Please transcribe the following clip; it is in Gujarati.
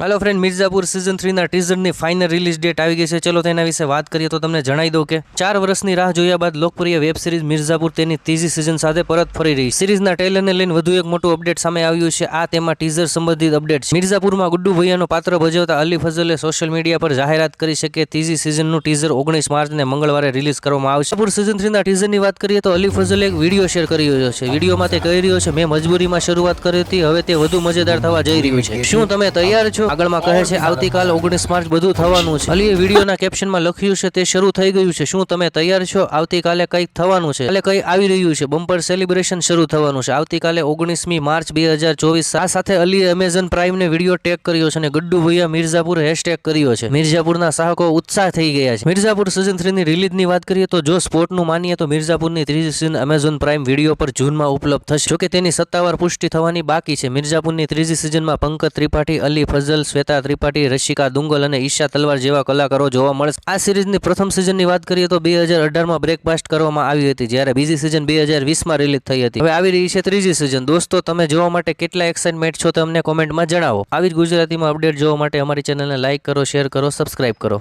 હાલો ફ્રેન્ડ મિર્ઝાપુર સિઝન થ્રીના ટીઝરની ફાઇનલ રિલીઝ ડેટ આવી ગઈ છે. ચલો તેના વિશે વાત કરીએ તો તમને જણાવી દઉં કે ચાર વર્ષની રાહ જોયા બાદ લોકપ્રિય વેબ સિરીઝ મિર્ઝાપુર તેની ત્રીજી સિઝન સાથે પરત ફરી રહી. સિરીઝના ટ્રેલરને લઈને વધુ એક મોટું અપડેટ સામે આવ્યું છે. આ તેમાં ટીઝર સંબંધિત અપડેટ છે. મિર્ઝાપુરમાં ગુડ્ડુ ભૈયાનો પાત્ર ભજવતા અલી ફઝલે સોશિયલ મીડિયા પર જાહેરાત કરી છે કે ત્રીજી સિઝનનું ટીઝર ઓગણીસ માર્ચને મંગળવારે રિલીઝ કરવામાં આવશે. મિર્ઝાપુર સિઝન થ્રીના ટીઝરની વાત કરીએ તો અલી ફઝલે એક વીડિયો શેર કરી રહ્યો છે. વિડીયોમાં તે કહી રહ્યો છે, મેં મજબૂરીમાં શરૂઆત કરી હતી, હવે તે વધુ મજેદાર થવા જઈ રહ્યું છે. શું તમે તૈયાર છો? આગળમાં કહે છે, આવતીકાલ ઓગણીસ માર્ચ બધું થવાનું છે. અલીએ વિડીયોના કેપ્શનમાં લખ્યું છે, તે શરૂ થઈ ગયું છે. શું તમે તૈયાર છો? આવતીકાલે કંઈક થવાનું છે. એટલે કંઈ આવી રહ્યું છે. બમ્પર સેલિબ્રેશન શરૂ થવાનું છે. આવતીકાલે ઓગણીસમી માર્ચ બે હજાર ચોવીસ. આ સાથે અલીએ એમેઝોન પ્રાઇમને વીડિયો ટેગ કર્યો છે અને ગડ્ડુ ભૈયા મિર્ઝાપુર હેશટેગ કર્યો છે. મિર્ઝાપુરના સાહકો ઉત્સાહ થઈ ગયા છે. મિર્ઝાપુર સિઝન થ્રીની રિલીઝની વાત કરીએ તો જો સ્પોર્ટનું માનીએ તો મિર્ઝાપુરની ત્રીજી સિઝન એમેઝોન પ્રાઇમ વીડિયો પર જૂનમાં ઉપલબ્ધ થશે. જોકે તેની સત્તાવાર પુષ્ટિ થવાની બાકી છે. મિર્ઝાપુરની ત્રીજી સિઝનમાં પંકજ ત્રિપાઠી, અલી ફઝલ શ્વેતા ત્રિપાઠી રશિકા દુંગલ અને ઈશા તલવાર જેવા કલાકારો જોવા મળશે આ સિરીઝની પ્રથમ સિઝનની વાત કરીએ તો બે હજાર અઢારમાં બ્રેકફાસ્ટ કરવામાં આવી હતી, જ્યારે બીજી સિઝન બે હજાર વીસમાં રિલીઝ થઈ હતી. હવે આવી રહી છે ત્રીજી સિઝન દોસ્તો, તમે જોવા માટે કેટલા એક્સાઇટમેન્ટ છો તમને કોમેન્ટમાં જણાવો. આવી જ ગુજરાતીમાં અપડેટ જોવા માટે અમારી ચેનલને લાઇક કરો શેર કરો સબસ્ક્રાઇબ કરો.